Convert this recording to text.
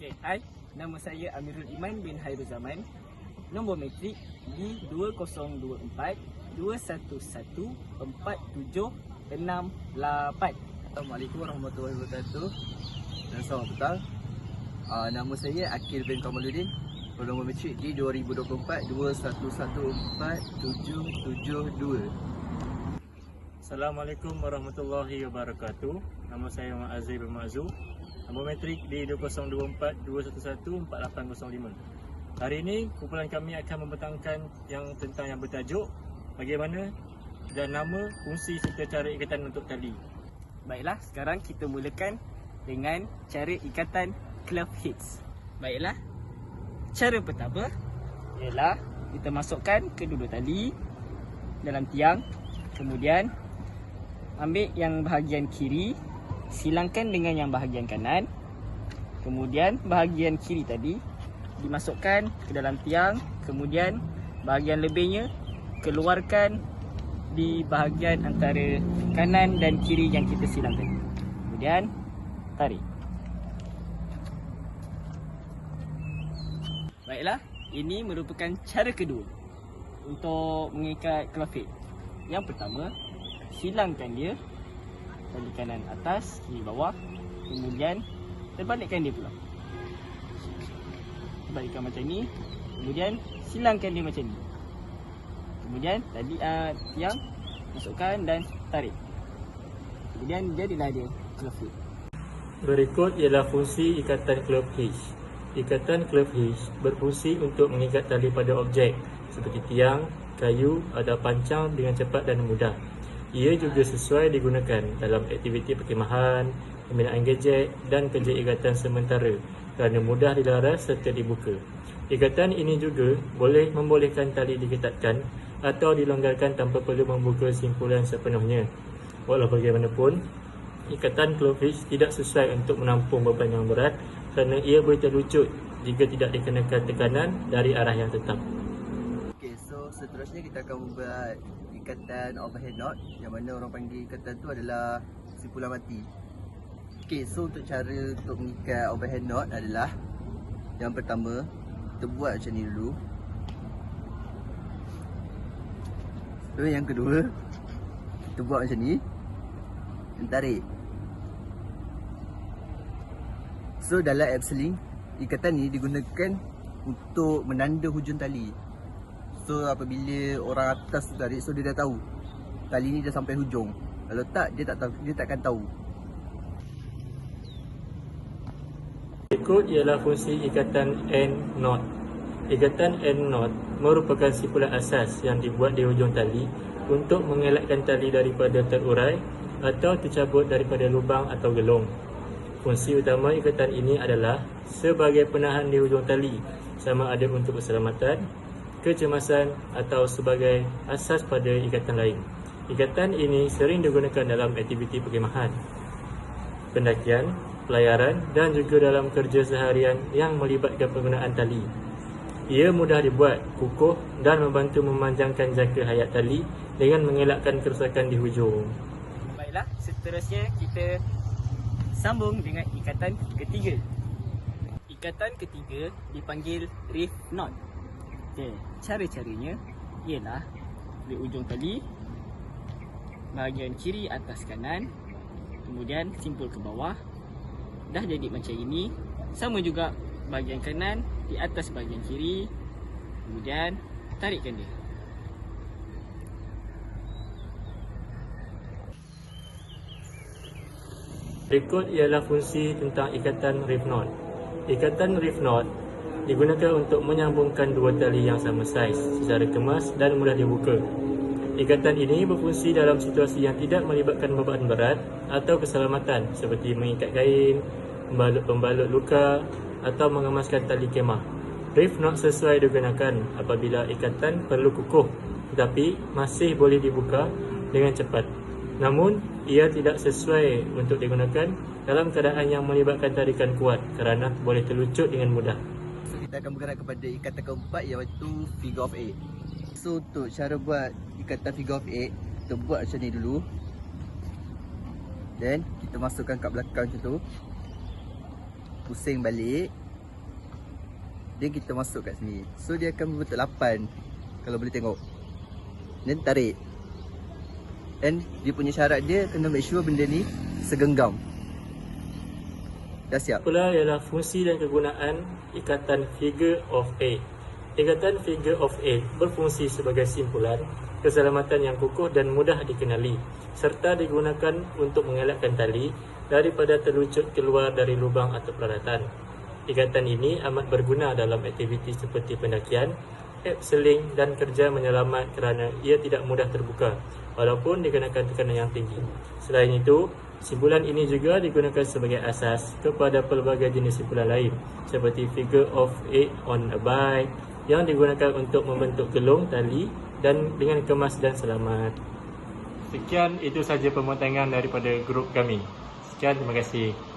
Okay, hai. Nama saya Amirul Iman bin Hairul Zaman. Nombor metrik D2024 211 4768. Assalamualaikum warahmatullahi wabarakatuh Dan selamat petang uh, Nama saya Akil bin Kamaluddin Nombor metrik di 2024 21147772 Assalamualaikum warahmatullahi wabarakatuh. Nama saya Muhammad Azri bin Mazu. Nombor metrik di 2024-211-4805. Hari ini kumpulan kami akan membentangkan yang tentang yang bertajuk bagaimana dan nama, fungsi serta cara ikatan untuk tali. Baiklah, sekarang kita mulakan dengan cara ikatan glove hitch. Baiklah. Cara pertama ialah kita masukkan kedua tali dalam tiang. Kemudian ambil yang bahagian kiri, silangkan dengan yang bahagian kanan. Kemudian bahagian kiri tadi dimasukkan ke dalam tiang, kemudian bahagian lebihnya keluarkan di bahagian antara kanan dan kiri yang kita silang tadi. Kemudian tarik. Baiklah, ini merupakan cara kedua untuk mengikat klofit. Yang pertama, silangkan dia tali kanan atas, kiri bawah. Kemudian terbalikkan dia pula. Terbalikkan macam ni. Kemudian silangkan dia macam ni. Kemudian tadi uh, tiang masukkan dan tarik. Kemudian jadilah dia klofit. Berikut ialah fungsi ikatan glove hitch. Ikatan glove hitch berfungsi untuk mengikat tali pada objek seperti tiang, kayu atau pancang dengan cepat dan mudah. Ia juga sesuai digunakan dalam aktiviti perkhemahan, pembinaan gadget dan kerja ikatan sementara kerana mudah dilaras serta dibuka. Ikatan ini juga boleh membolehkan tali diketatkan atau dilonggarkan tanpa perlu membuka simpulan sepenuhnya. Walau bagaimanapun, ikatan hitch tidak sesuai untuk menampung beban yang berat kerana ia boleh terlucut jika tidak dikenakan tekanan dari arah yang tetap. Okay, so seterusnya kita akan membuat ikatan overhead knot Yang mana orang panggil ikatan tu adalah simpulan mati. Okay, so untuk cara untuk mengikat overhead knot adalah Yang pertama, kita buat macam ni dulu. So yang kedua Kita buat macam ni tarik. So dalam abseiling Ikatan ni digunakan untuk menanda hujung tali So apabila orang atas tu tarik So dia dah tahu Tali ni dah sampai hujung Kalau tak dia tak tahu, dia takkan tahu Berikut ialah fungsi ikatan end knot. Ikatan end knot merupakan simpulan asas yang dibuat di hujung tali untuk mengelakkan tali daripada terurai atau tercabut daripada lubang atau gelong. Fungsi utama ikatan ini adalah sebagai penahan di hujung tali sama ada untuk keselamatan, kecemasan atau sebagai asas pada ikatan lain. Ikatan ini sering digunakan dalam aktiviti perkhemahan, pendakian, pelayaran dan juga dalam kerja seharian yang melibatkan penggunaan tali. Ia mudah dibuat, kukuh dan membantu memanjangkan jangka hayat tali dengan mengelakkan kerusakan di hujung. Baiklah, seterusnya kita sambung dengan ikatan ketiga. Ikatan ketiga dipanggil reef knot. Okey, cara-caranya ialah di ujung tali bahagian kiri atas kanan kemudian simpul ke bawah. Dah jadi macam ini. Sama juga bahagian kanan di atas bahagian kiri. Kemudian tarikkan dia. Berikut ialah fungsi tentang ikatan reef knot. Ikatan reef knot digunakan untuk menyambungkan dua tali yang sama saiz secara kemas dan mudah dibuka. Ikatan ini berfungsi dalam situasi yang tidak melibatkan beban berat atau keselamatan seperti mengikat kain, membalut pembalut luka atau mengemaskan tali kemah. Reef knot sesuai digunakan apabila ikatan perlu kukuh tetapi masih boleh dibuka dengan cepat. Namun, ia tidak sesuai untuk digunakan dalam keadaan yang melibatkan tarikan kuat kerana boleh terlucut dengan mudah. Kita akan bergerak kepada ikatan keempat iaitu figure of eight. So untuk cara buat ikatan figure of eight Kita buat macam ni dulu. Then kita masukkan kat belakang macam tu. Pusing balik. Then kita masuk kat sini. So dia akan berbentuk lapan Kalau boleh tengok. Then tarik. And dia punya syarat dia Kena make sure benda ni Segenggam Dah siap Pula ialah fungsi dan kegunaan ikatan figure of eight. Ikatan figure of eight berfungsi sebagai simpulan keselamatan yang kukuh dan mudah dikenali serta digunakan untuk mengelakkan tali daripada terlucut keluar dari lubang atau peralatan. Ikatan ini amat berguna dalam aktiviti seperti pendakian, abseiling dan kerja menyelamat kerana ia tidak mudah terbuka walaupun dikenakan tekanan yang tinggi. Selain itu, simpulan ini juga digunakan sebagai asas kepada pelbagai jenis simpulan lain seperti figure of eight on a bike yang digunakan untuk membentuk gelung tali dan dengan kemas dan selamat. Sekian itu saja pemotongan daripada grup kami. Sekian terima kasih.